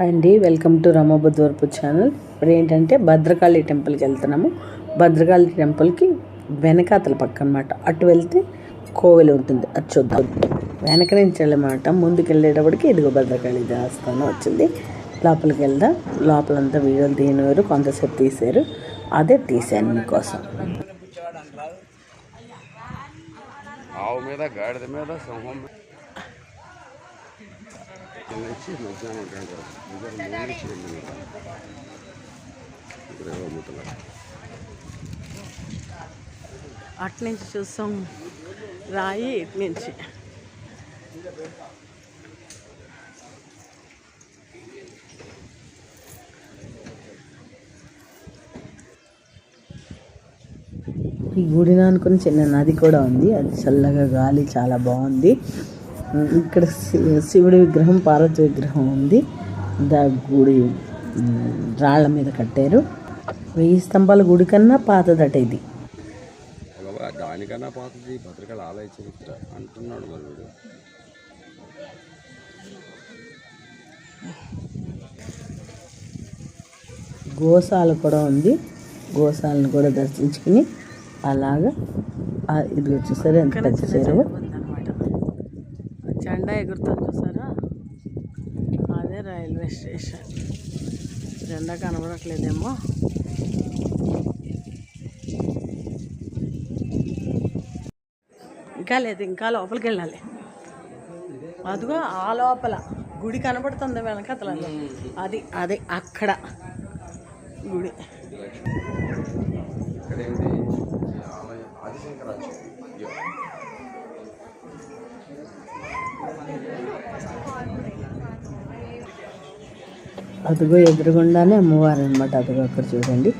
అండి welcome to రమబుద్వరపు channel. ఇప్పుడు ఏంటంటే భద్రకాళి టెంపుల్కి వెళ్తున్నాము. భద్రకాళి టెంపుల్కి వెనకాతల పక్క అనమాట అటు వెళ్తే కోవెలు ఉంటుంది. అది చూద్దాం. వెనక నుంచి వెళ్ళమాట. ముందుకు వెళ్ళేటప్పటికి ఇదిగో భద్రకాళి దేవస్థానం వచ్చింది. లోపలికి వెళ్దాం. లోపలంతా వీడియోలు తీయనివారు కొంతసేపు తీశారు అదే తీశాను మీకోసం. ఆవు మీద గాడిద మీద సింహం నుంచి మధ్యాహ్నం నుంచి ఇక్కడ అమ్ముతున్నారు అటు నుంచి చూస్తాం. రాయి ఇటు నుంచి ఈ గుడిని అనుకుని చిన్న నది కూడా ఉంది. అది చల్లగా గాలి చాలా బాగుంది. ఇక్కడ శి- శివుడి విగ్రహం పార్వతి విగ్రహం ఉంది. దా గుడి రాళ్ళ మీద కట్టారు. వెయ్యి స్తంభాల గుడి కన్నా పాతదట ఇది. దానికన్నా పోతుంది భద్రకాళ ఆలయ చరిత్ర అంటున్నాడు మరి వీడు. గోశాల కూడా ఉంది. గోశాలను కూడా దర్శించుకుని అలాగా ఇది వచ్చేసరి ఎంత పెద్ద జెండా ఎగురుతుంది చూసారా? అదే రైల్వే స్టేషన్. జెండా కనబడట్లేదేమో. ఇంకా లేదు ఇంకా లోపలికి వెళ్ళాలి. అదిగో ఆ లోపల గుడి కనబడుతుంది వెనకతల. అది అదే అక్కడ గుడి. ఇక్కడ ఏంటి ఆలయం ఆదిశంకరాచార్య అదిగో ఎదురుగుండానే అమ్మవారు అనమాట అదిగో అక్కడ చూడండి.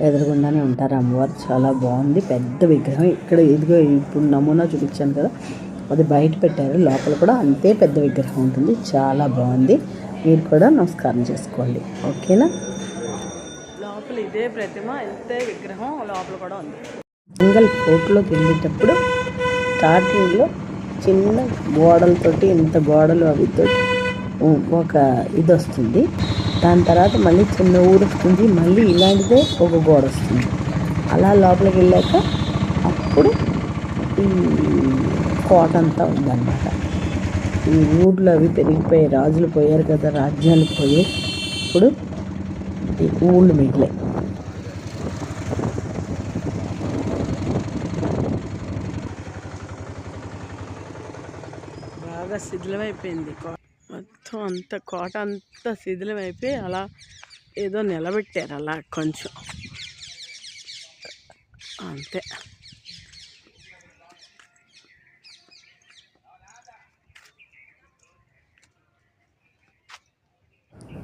ఎదురుగుండానే ఉంటారు. అమ్మవారు చాలా బాగుంది. పెద్ద విగ్రహం. ఇక్కడ ఇదిగో ఇప్పుడు నమూనా చూపించాను కదా. అది బయట పెట్టారు. లోపల కూడా అంతే పెద్ద విగ్రహం ఉంటుంది. చాలా బాగుంది. మీరు కూడా నమస్కారం చేసుకోండి. ఓకేనా? లోపల ఇదే ప్రతిమ ఇంతే విగ్రహం లోపల కూడా ఉంది. మంగళ ఫోర్ట్లోకి వెళ్ళేటప్పుడు స్టార్టింగ్లో చిన్న గోడలతోటి ఇంత గోడలు అవితో ఒక ఇది వస్తుంది. దాని తర్వాత మళ్ళీ చిన్న ఊరు వస్తుంది మళ్ళీ ఇలాంటిదే ఒక గోడ వస్తుంది. అలా లోపలికి వెళ్ళాక అప్పుడు ఈ కోట అంతా ఉందన్నమాట. ఈ ఊర్లు అవి పెరిగిపోయాయి రాజులు పోయారు కదా రాజ్యాలు పోయాయి ఇప్పుడు ఈ ఊళ్ళు మిగిలాయి. బాగా శిథిలమైపోయింది కో- మొత్తం అంత కోట అంతా శిథిలమైపోయి అలా ఏదో నిలబెట్టారు అలా కొంచెం. అంతే.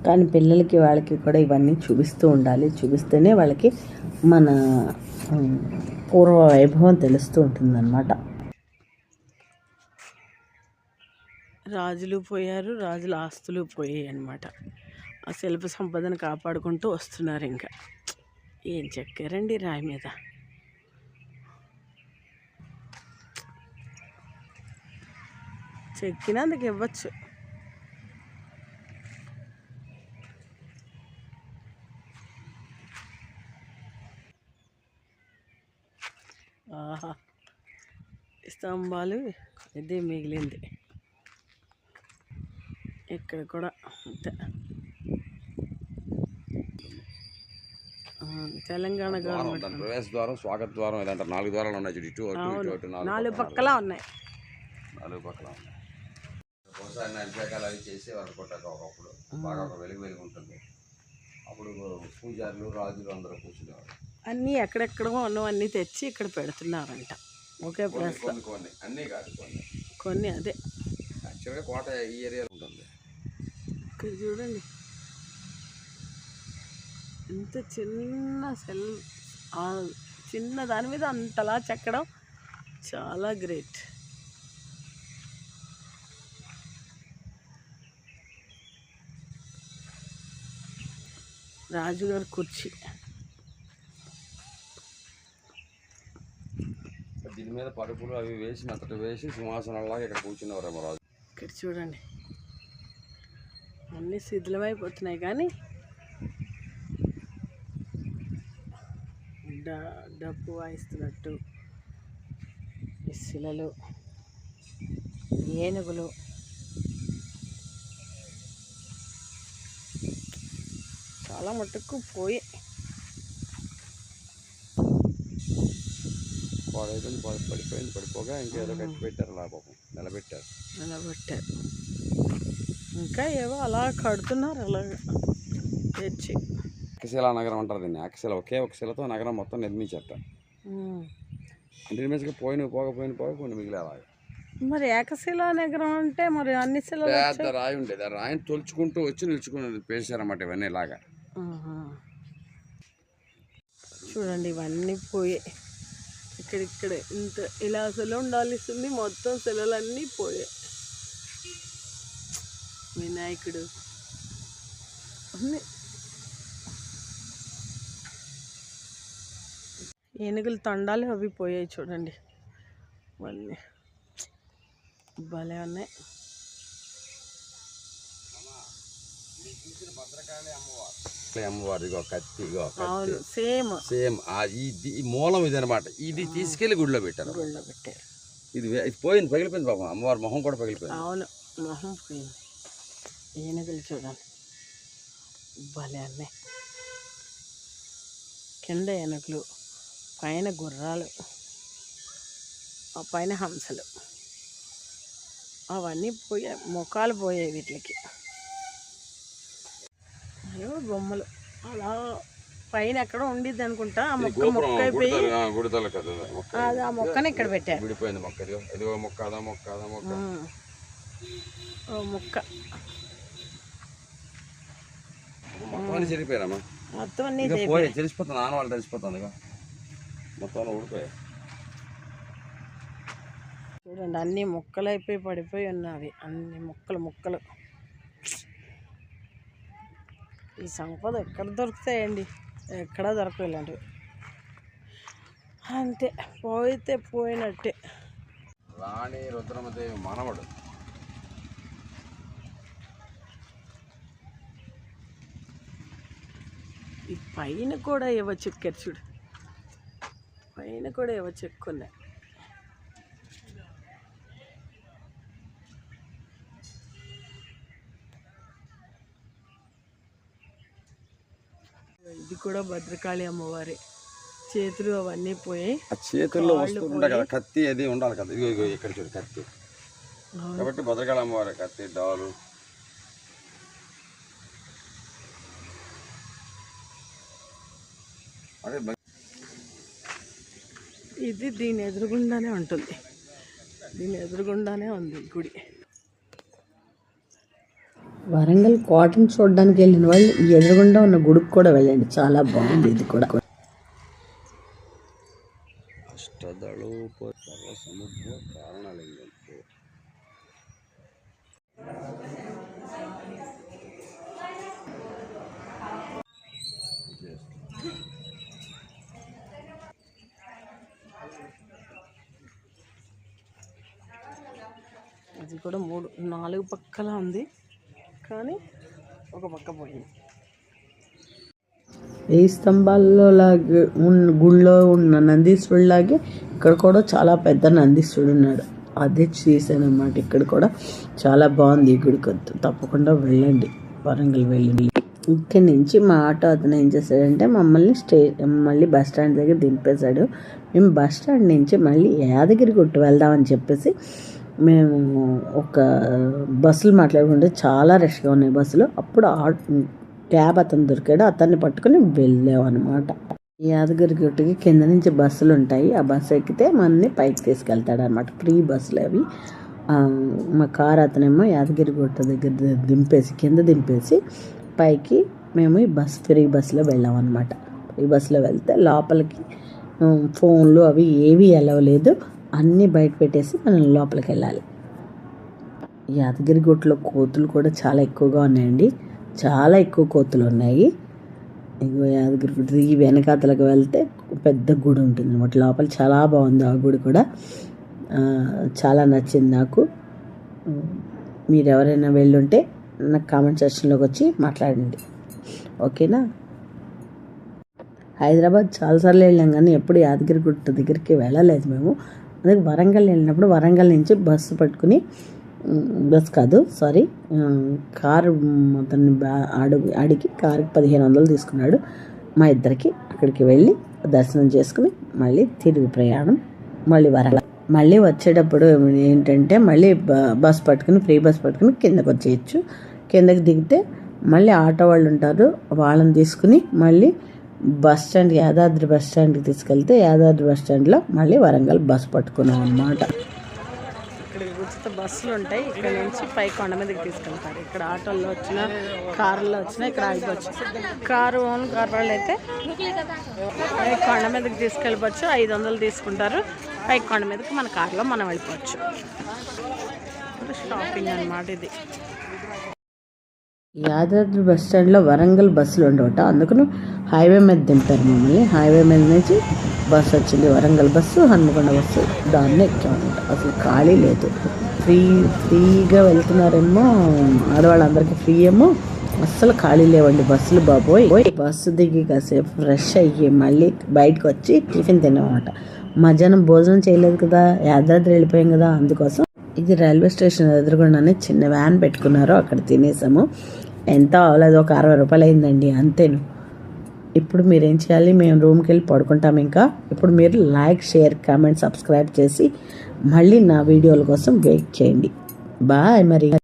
కానీ పిల్లలకి వాళ్ళకి కూడా ఇవన్నీ చూపిస్తూ ఉండాలి. చూపిస్తేనే వాళ్ళకి మన పూర్వ వైభవం తెలుస్తూ ఉంటుందన్నమాట. రాజులు పోయారు రాజుల ఆస్తులు పోయాయి అన్నమాట. ఆ శిల్ప సంపదను కాపాడుకుంటూ వస్తున్నారు ఇంకా. ఏం చెక్కారండి రాయి మీద? చెక్కినందుకు ఇవ్వచ్చు. ఆహా స్తంభాలు ఇదే మిగిలింది. ఇక్కడ కూడా అంతే. తెలంగాణ గవర్నమెంట్ ప్రవేశ ద్వారం స్వాగత ద్వారం ఇలాంటి నాలుగు ద్వారాలు ఉన్నాయి చూడు ఇటు అటు ఇటు నాలుగు పక్కల ఉన్నాయి. నాలుగు పక్కల ఉన్నాయి. ఆయన అభిషేకాలు అవి చేసేవారు కొట్టాక ఒకప్పుడు. బాగా ఒక వెలుగు వెలుగు ఉంటుంది. అప్పుడు పూజారులు రాజులు అందరూ కూర్చునేవారు. అన్నీ ఎక్కడెక్కడో ఉన్నవన్నీ తెచ్చి ఇక్కడ పెడుతున్నారంట. ఒకే కొన్ని ప్లేస్ కొన్ని. అన్నీ కాదు కొన్ని. కొన్ని అదే. యాక్చువల్గా కోట ఈ ఏరియాలో ఉంటుంది. ఇక్కడ చూడండి. ఎంత చిన్న సెల్ చిన్న దాని మీద అంతలా చెక్కడం చాలా గ్రేట్. రాజుగారి కుర్చీ. దీని మీద పరుపులు అవి వేసి మెత్తటి వేసి సింహాసనంలాగా ఇక్కడ కూర్చునేవారేమో రాజు. ఇక్కడ చూడండి. అన్నీ శిథిలమైపోతున్నాయి కానీ డప్పు వాయిస్తున్నట్టు. ఈ శిలలు ఏనుగులు. చాలా మటుకు పోయి. పాడైపోయింది పాడు పడిపోయింది పడిపోగా ఇంకేదో కట్టి పెట్టారు పాపం నిలబెట్టారు. నిలబెట్టారు. ఇంకా ఏవో అలా కడుతున్నారు అలాగా. తెచ్చి. అక్షశిలా నగరం అంటారు దీన్ని. అక్షశిల ఒకే ఒక శిలతో నగరం మొత్తం. అంటే నిర్మించక పోయిన పోక పోయిన పోక కొన్ని మిగిలి అలాగే మరి ఏకశిలా నగరం అంటే మరి అన్ని శిలలు పెద్ద రాయి ఉండేది. ఆ రాయిని తొలుచుకుంటూ వచ్చి నిలుచుకుని పేసారన్నమాట ఇవన్నీ ఇలాగా. చూడండి ఇవన్నీ పోయి. ఇక్కడిక్కడ. ఇంత ఇలా అసలు ఉండాల్సింది మొత్తం శిలలన్నీ పోయాయి వినాయకుడు. ఏనుగుల తండాలు అవి పోయాయి చూడండి. ఇవన్నీ భలే ఉన్నాయి. అమ్మవారి కత్తి సేమ్. సేమ్. ఇది ఈ మూలం ఇది అనమాట ఇది తీసుకెళ్ళి గుడిలో పెట్టారు. గుళ్ళో పెట్టారు ఇది పోయింది పగిలిపోయింది పాపం. అమ్మవారి మొహం కూడా పగిలిపోయింది. అవును మొహం పోయింది. ఏనుగులు చూడండి భలే అన్నాయి కింద ఏనుగులు పైన గుర్రాలు ఆ పైన హంసలు. అవన్నీ పోయాయి ముఖాలు పోయాయి వీటికి. బొమ్మలు. అలా పైన ఎక్కడో ఉండిద్ది అనుకుంటా ఆ మొక్క మొక్క అయిపోయి అది ఆ మొక్కని ఇక్కడ పెట్టారు. మొక్క మొక్క అదా మొక్క ఉమ్. ఓ మొక్క మొత్తం అన్ని మొత్తం పోయి తెలిసిపోతుంది నాన్న వాళ్ళు తెలిసిపోతుంది మొత్తం ఊడిపోయాయి. చూడండి అన్ని ముక్కలు అయిపోయి పడిపోయి ఉన్నవి. అన్ని ముక్కలు ముక్కలు. ఈ సంపద ఎక్కడ దొరుకుతాయండి? ఎక్కడ దొరకవు ఇలాంటివి. అంతే పోయితే పోయినట్టే. రాణి రుద్రమదేవి మనవడు. ఈ పైన కూడా ఏవో చెక్కారు చూడు. పైన కూడా ఏవో చెక్కున్నాయి ఇది కూడా భద్రకాళి అమ్మవారి. చేతులు అవన్నీ పోయాయి చేతుల్లో వస్తువులు ఉంటాయి కదా కత్తి అది ఉండాలి కదా. ఇగో ఇక్కడ చూడు కత్తి. కాబట్టి భద్రకాళ అమ్మవారి కత్తి డాలు అదే ఇది దీని ఎదురుగుండానే ఉంటుంది. దీని ఎదురుగుండానే ఉంది గుడి. వరంగల్ కాటన్ చూడడానికి వెళ్ళిన వాళ్ళు ఈ ఎదురుగుండా ఉన్న గుడికి కూడా వెళ్ళండి. చాలా బాగుంది ఇది కూడా. అష్టదళోప సముద్ర అది కూడా మూడు నాలుగు పక్కల ఉంది. కానీ ఒక పక్క పోయింది. వెయ్యి స్తంభాల్లో లాగే ఉన్న గుళ్ళో ఉన్న నందీశ్వరులాగే ఇక్కడ కూడా చాలా పెద్ద నందీశ్వరుడు ఉన్నాడు. అదే చేశాను అనమాట ఇక్కడ కూడా చాలా బాగుంది ఈ గుడికి తప్పకుండా వెళ్ళండి. వరంగల్ వెళ్ళండి. ఇక్కడి నుంచి మా ఆటో అతను ఏం చేశాడంటే మమ్మల్ని స్టే మళ్ళీ బస్ స్టాండ్ దగ్గర దింపేశాడు. మేము బస్ స్టాండ్ నుంచి మళ్ళీ యాదగిరి గుట్టు వెళ్దామని చెప్పేసి మేము ఒక బస్సులు మాట్లాడుకుంటే చాలా రష్గా ఉన్నాయి బస్సులు. అప్పుడు ఆ క్యాబ్ అతను దొరికాడు. అతన్ని పట్టుకుని వెళ్ళాం అనమాట యాదగిరి గుట్టకి కింద నుంచి బస్సులు ఉంటాయి. ఆ బస్సు ఎక్కితే మనని పైకి తీసుకెళ్తాడు అనమాట ఫ్రీ బస్సులు అవి. మా కార్ అతనేమో యాదగిరి గుట్ట దగ్గర దింపేసి కింద దింపేసి పైకి మేము ఈ బస్ ఫ్రీ బస్సులో వెళ్ళాం అనమాట ఈ బస్సులో వెళ్తే లోపలికి ఫోన్లు అవి ఏవి ఎలవలేదు అన్నీ బయట పెట్టేసి మనం లోపలికి వెళ్ళాలి యాదగిరిగుట్టలో కోతులు కూడా చాలా ఎక్కువగా ఉన్నాయండి. చాలా ఎక్కువ కోతులు ఉన్నాయి. ఇగో యాదగిరిగుట్ట ఈ వెనకాతలకు వెళ్తే పెద్ద గుడి ఉంటుంది అనమాట లోపల చాలా బాగుంది ఆ గుడి కూడా. చాలా నచ్చింది నాకు. మీరు ఎవరైనా వెళ్ళుంటే నాకు కామెంట్ సెక్షన్లోకి వచ్చి మాట్లాడండి. ఓకేనా? హైదరాబాద్ చాలాసార్లు వెళ్ళాం కానీ ఎప్పుడు యాదగిరి గుట్ట దగ్గరికి వెళ్ళలేదు మేము. అందుకే వరంగల్ వెళ్ళినప్పుడు వరంగల్ నుంచి బస్సు పట్టుకుని బస్ కాదు సారీ కారు అతన్ని బా- అడుగు అడిగి కారుకి పదిహేను వందలు తీసుకున్నాడు. మా ఇద్దరికి అక్కడికి వెళ్ళి దర్శనం చేసుకుని మళ్ళీ తిరుగు ప్రయాణం మళ్ళీ వరంగల్. మళ్ళీ వచ్చేటప్పుడు ఏంటంటే మళ్ళీ బ- బస్ పట్టుకుని ఫ్రీ బస్ పట్టుకుని కిందకు వచ్చేయచ్చు. కిందకి దిగితే మళ్ళీ ఆటో వాళ్ళు ఉంటారు వాళ్ళని తీసుకుని మళ్ళీ బస్ స్టాండ్ యాదాద్రి బస్ స్టాండ్కి తీసుకెళ్తే యాదాద్రి బస్ స్టాండ్లో మళ్ళీ వరంగల్ బస్ పట్టుకున్నాం అన్నమాట. ఇక్కడ ఉచిత బస్సులు ఉంటాయి. ఇక్కడ నుంచి పై కొండ మీదకి తీసుకెళ్తారు. ఇక్కడ ఆటోల్లో వచ్చిన కార్లో వచ్చినా ఇక్కడ ఆగిపోవచ్చు కారు ఓన్ కార్ వాళ్ళు అయితే పై కొండ మీదకి తీసుకెళ్ళిపోవచ్చు. ఐదు వందలు తీసుకుంటారు. పై కొండ మీదకి మన కారులో మనం వెళ్ళిపోవచ్చు. షాపింగ్ అన్నమాట ఇది. యాదాద్రి బస్ స్టాండ్లో వరంగల్ బస్సులు ఉండవట. అందుకను హైవే మీద దింపారు మమ్మల్ని. హైవే మీద నుంచి బస్సు వచ్చింది. Warangal bus Hanamkonda bus. దాన్ని ఎక్కామన్నమాట. అసలు ఖాళీ లేదు. ఫ్రీ ఫ్రీగా వెళ్తున్నారేమో ఆడవాళ్ళందరికీ ఫ్రీ ఏమో. అస్సలు ఖాళీ లేవండి బస్సులు బాబోయ్. బస్సు దిగి కాసేపు ఫ్రెష్ అయ్యి మళ్ళీ బయటకు వచ్చి టిఫిన్ తిన్నామన్నమాట. మధ్యాహ్నం భోజనం చేయలేదు కదా యాదాద్రి వెళ్ళిపోయాం కదా అందుకోసం. ఇది రైల్వే స్టేషన్ ఎదురుగుండానే చిన్న వ్యాన్ పెట్టుకున్నారు. అక్కడ తినేసాము. ఎంత అవ్వలేదు ఒక అరవై రూపాయలు అయిందండి అంతేను. ఇప్పుడు మీరు ఏం చేయాలి మేము రూమ్కి వెళ్ళి పడుకుంటాం ఇంకా. ఇప్పుడు మీరు లైక్ షేర్ కామెంట్ సబ్స్క్రైబ్ చేసి మళ్ళీ నా వీడియోల కోసం వెయిట్ చేయండి. బాయ్ మరి.